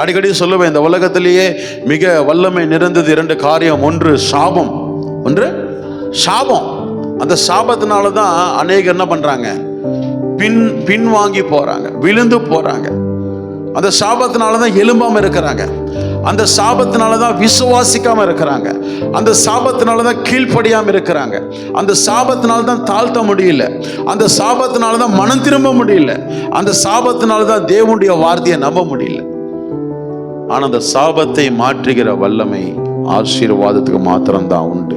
அடிக்கடி சொல்லுவேன் இந்த உலகத்திலேயே மிக வல்லமை நிறைந்தது இரண்டு காரியம். ஒன்று சாபம் ஒன்று சாபம். அந்த சாபத்தினால தான் அநேகர் என்ன பண்றாங்க? பின் பின்வாங்கி போறாங்க விழுந்து போறாங்க. அந்த சாபத்தினால தான் எலும்பாம இருக்கிறாங்க. அந்த சாபத்தினால தான் விசுவாசிக்காம இருக்கிறாங்க. அந்த சாபத்தினால தான் கீழ்ப்படியாம இருக்கிறாங்க. அந்த சாபத்தினால தான் தாழ்த்த முடியல. அந்த சாபத்தினால தான் மனம் திரும்ப முடியல. அந்த சாபத்தினால தான் தேவனுடைய வார்த்தையை நம்ப முடியல. ஆனால் அந்த சாபத்தை மாற்றுகிற வல்லமை ஆசீர்வாதத்துக்கு மாத்திரம்தான் உண்டு.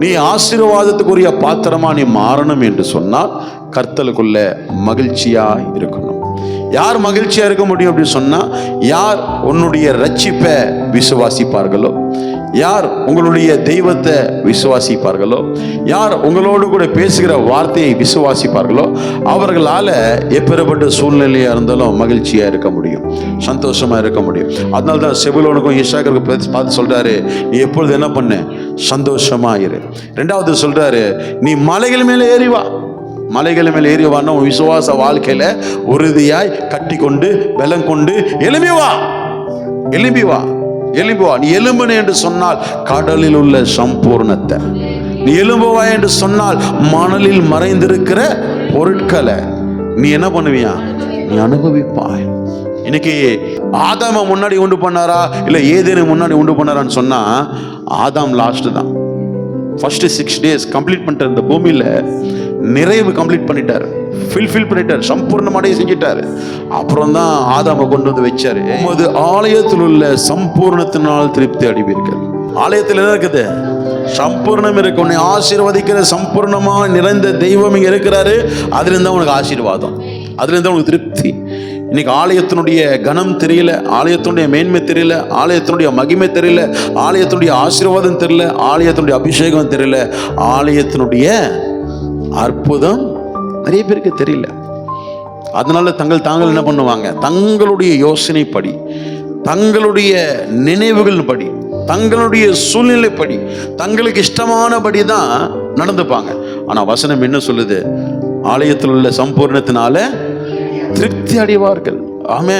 நீ ஆசீர்வாதத்துக்குரிய பாத்திரமா நீ மாறணும் என்று சொன்னால் கர்த்தலுக்குள்ள மகிழ்ச்சியா இருக்கணும். யார் மகிழ்ச்சியா இருக்க முடியும் அப்படின்னு சொன்னா யார் உன்னுடைய ரட்சிப்பை விசுவாசிப்பார்களோ யார் உங்களுடைய தெய்வத்தை விசுவாசிப்பார்களோ யார் உங்களோடு கூட பேசுகிற வார்த்தையை விசுவாசிப்பார்களோ அவர்களால் எப்பேற்பட்ட சூழ்நிலையாக இருந்தாலும் மகிழ்ச்சியாக இருக்க முடியும் சந்தோஷமாக இருக்க முடியும். அதனால தான் செபுலோனுக்கும் இஷாக்கருக்கு பார்த்து பார்த்து நீ எப்பொழுது என்ன பண்ணு? சந்தோஷமாக இரு. ரெண்டாவது சொல்கிறாரு நீ மலைகள் மேலே ஏறி வா. மலைகள் மேலே ஏறி வான்னா உன் விசுவாச வாழ்க்கையில் உறுதியாய் கட்டி கொண்டு பலம் கொண்டு எழும்பி வா. எழும்பி வா. எழும்பி நீ எலும்புன என்று சொன்னால் கடலில் உள்ள சம்பூர்ணத்தை. நீ எலும்புவா என்று சொன்னால் மணலில் மறைந்திருக்கிற பொருட்களை. நீ என்ன பண்ணுவியா? நீ அனுபவிப்பாய். இன்னைக்கு ஆதாம முன்னாடி உண்டு பண்ணாரா? இல்ல ஏதேனு முன்னாடி உண்டு பண்ணாரான்னு சொன்னா ஆதாம் லாஸ்ட் தான். ஃபர்ஸ்ட் சிக்ஸ் டேஸ் கம்ப்ளீட் பண்ணிட்டு இந்த பூமியில நிறைவு கம்ப்ளீட் பண்ணிட்டாரு. ஃபில்ஃபில் பண்ணிட்டார். சம்பூர்ணமாடைய செஞ்சிட்டார். அப்புறம் தான் ஆதாம கொண்டு வந்து வச்சாரு. உமது ஆலயத்தில் உள்ள சம்பூர்ணத்தினால் திருப்தி அடைவீர்கள். ஆலயத்தில் என்ன இருக்குது? சம்பூர்ணம் இருக்கு. உன்னை ஆசீர்வதிக்கிற சம்பூர்ணமா நிறைந்த தெய்வம் இங்கே இருக்கிறாரு. அதுலேருந்து உனக்கு ஆசீர்வாதம். அதுலேருந்து உனக்கு திருப்தி. இன்னைக்கு ஆலயத்தினுடைய கனம் தெரியல. ஆலயத்தினுடைய மேன்மை தெரியல. ஆலயத்தினுடைய மகிமை தெரியல. ஆலயத்தினுடைய ஆசீர்வாதம் தெரியல. ஆலயத்தினுடைய அபிஷேகம் தெரியல. ஆலயத்தினுடைய அற்புதம் நிறைய பேருக்கு தெரியல. அதனால தங்கள் தாங்கள் என்ன பண்ணுவாங்க? தங்களுடைய யோசனைப்படி தங்களுடைய நினைவுகள் படி தங்களுடைய சூழ்நிலைப்படி தங்களுக்கு இஷ்டமானபடி தான் நடந்துப்பாங்க. ஆனால் வசனம் என்ன சொல்லுது? ஆலயத்தில் உள்ள சம்பூர்ணத்தினால திருப்தி அடைவார்கள். ஆமே